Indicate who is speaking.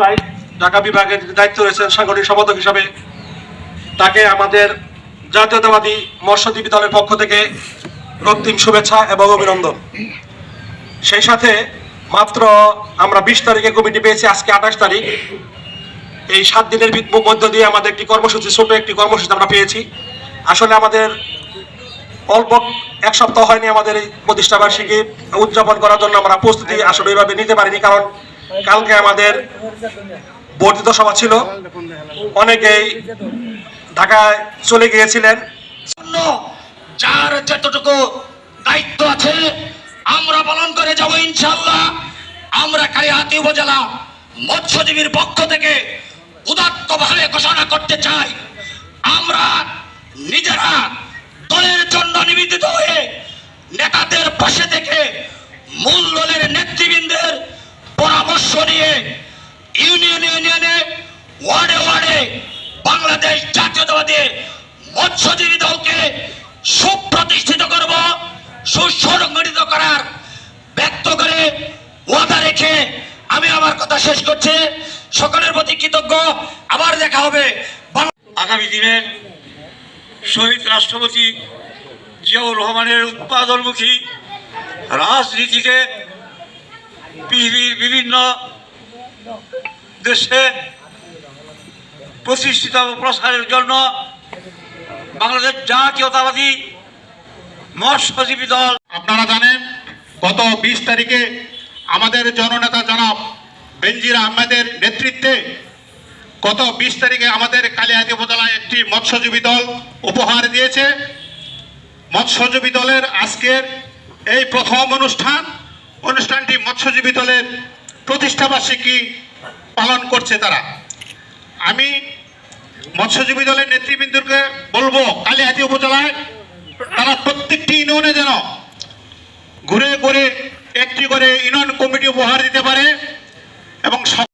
Speaker 1: ভাই, ঢাকা বিভাগের দায়িত্ব রয়েছেন সাংগঠনিক সম্পাদক হিসাবে। তাকে আমাদের জাতীয়তাবাদী মৎস্যজীবী দলের পক্ষ থেকে রক্তিম শুভেচ্ছা এবং অভিনন্দন। সেই সাথে মাত্র আমরা বিশ তারিখে কমিটি পেয়েছি, আজকে আঠাশ তারিখ। এই সাত দিনের মধ্য দিয়ে আমাদের একটি কর্মসূচি ছোট একটি কর্মসূচি আমরা পেয়েছি। আসলে আমাদের অল্প এক সপ্তাহ হয়নি আমাদের এই প্রতিষ্ঠা বার্ষিকী উদযাপন করার জন্য আমরা প্রস্তুতি আসলে ওইভাবে নিতে পারিনি, কারণ কালকে আমাদের বর্ধিত সভা ছিল। অনেকেই ঢাকায় চলে গিয়েছিলেন।
Speaker 2: যার যতটুকু দায়িত্ব আছে, আমরা পালন করে যাব ইনশাল্লাহ আমরা কালিহাতি উপজেলা মৎস্যজীবীর পক্ষ থেকে উদাত্তভাবে ঘোষণা করতে চাই, আমরা নিজেরা দলের জন্য নিবেদিত হয়ে নেতাদের পাশে থেকে মূল দলের নেতৃবৃন্দের পরামর্শ নিয়ে ইউনিয়ন, ইউনিয়নে, ওয়ার্ডে ওয়ার্ডে বাংলাদেশ জাতীয়তাবাদী মৎস্যজীবী দলকে সুপ্রতিষ্ঠিত করব, সুসংগঠিত করার ব্যক্ত করে ওয়াদা রেখে আমি আমার কথা শেষ করছি। সকলের প্রতি কৃতজ্ঞ। আবার দেখা হবে।
Speaker 3: আগামী দিনের শহীদ রাষ্ট্রপতি জিয়াউর রহমানের উৎপাদনমুখী রাজনীতিকে পৃথিবীর বিভিন্ন দেশে প্রতিষ্ঠিত প্রসারের জন্য বাংলাদেশ জাতীয়তাবাদী মৎস্যজীবী দল।
Speaker 4: আপনারা জানেন, গত বিশ তারিখে আমাদের জননেতা জনাব বেনজির আহমেদের নেতৃত্বে গত বিশ তারিখে আমাদের কালিয়াতি উপজেলায় একটি মৎস্যজীবী দল উপহার দিয়েছে। মৎস্যজীবী দলের আজকের এই প্রথম অনুষ্ঠান অনুষ্ঠানটি মৎস্যজীবী দলের প্রতিষ্ঠাবার্ষিকী পালন করছে তারা। আমি মৎস্যজীবী দলের নেতৃবৃন্দকে বলব, কালিহাতি উপজেলায় তারা প্রত্যেকটি ইউনিয়নে যেন ঘুরে ঘুরে একটি করে ইউনিয়ন কমিটি উপহার দিতে পারে এবং